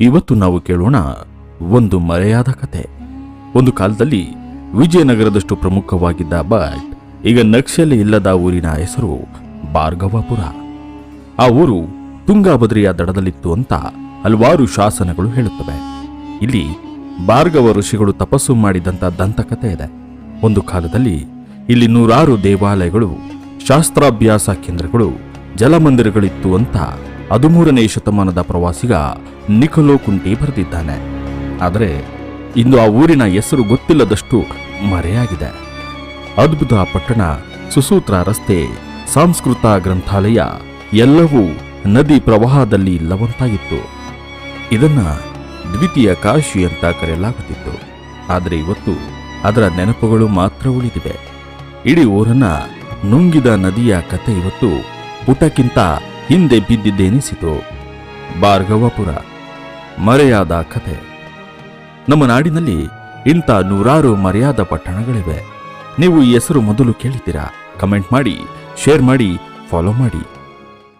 ಇವತ್ತು ನಾವು ಕೇಳೋಣ ಒಂದು ಮರೆಯಾದ ಕತೆ. ಒಂದು ಕಾಲದಲ್ಲಿ ವಿಜಯನಗರದಷ್ಟು ಪ್ರಮುಖವಾಗಿದ್ದ ಬಟ್ ಈಗ ನಕ್ಷಲೆ ಇಲ್ಲದ ಊರಿನ ಹೆಸರು ಭಾರ್ಗವಪುರ. ಆ ಊರು ತುಂಗಾಭದ್ರಿಯ ದಡದಲ್ಲಿತ್ತು ಅಂತ ಹಲವಾರು ಶಾಸನಗಳು ಹೇಳುತ್ತವೆ. ಇಲ್ಲಿ ಭಾರ್ಗವ ಋಷಿಗಳು ತಪಸ್ಸು ಮಾಡಿದಂತ ದಂತಕತೆ ಇದೆ. ಒಂದು ಕಾಲದಲ್ಲಿ ಇಲ್ಲಿ ನೂರಾರು ದೇವಾಲಯಗಳು, ಶಾಸ್ತ್ರಾಭ್ಯಾಸ ಕೇಂದ್ರಗಳು, ಜಲಮಂದಿರಗಳಿತ್ತು ಅಂತ ಹದಿಮೂರನೇ ಶತಮಾನದ ಪ್ರವಾಸಿಗ ನಿಖಲೋ ಕುಂಟಿ ಬರೆದಿದ್ದಾನೆ. ಆದರೆ ಇಂದು ಆ ಊರಿನ ಹೆಸರು ಗೊತ್ತಿಲ್ಲದಷ್ಟು ಮರೆಯಾಗಿದೆ. ಅದ್ಭುತ ಪಟ್ಟಣ, ಸುಸೂತ್ರ ರಸ್ತೆ, ಸಾಂಸ್ಕೃತ ಗ್ರಂಥಾಲಯ ಎಲ್ಲವೂ ನದಿ ಪ್ರವಾಹದಲ್ಲಿ ಇಲ್ಲವಂತಾಗಿತ್ತು. ಇದನ್ನ ದ್ವಿತೀಯ ಕಾಶಿ ಅಂತ ಕರೆಯಲಾಗುತ್ತಿತ್ತು. ಆದರೆ ಇವತ್ತು ಅದರ ನೆನಪುಗಳು ಮಾತ್ರ ಉಳಿದಿವೆ. ಇಡೀ ಊರನ್ನ ನುಂಗಿದ ನದಿಯ ಕತೆ ಇವತ್ತು ಪುಟಕ್ಕಿಂತ ಹಿಂದೆ ಬಿದ್ದಿದ್ದೆನಿಸಿತು ಭಾರ್ಗವಪುರ, ಮರೆಯಾದ ಕಥೆ ನಮ್ಮ ನಾಡಿನಲ್ಲಿ ಇಂಥ ನೂರಾರು ಮರೆಯಾದ ಪಟ್ಟಣಗಳಿವೆ. ನೀವು ಈ ಹೆಸರು ಮೊದಲು ಕೇಳಿದ್ದೀರಾ? ಕಮೆಂಟ್ ಮಾಡಿ, ಶೇರ್ ಮಾಡಿ, ಫಾಲೋ ಮಾಡಿ.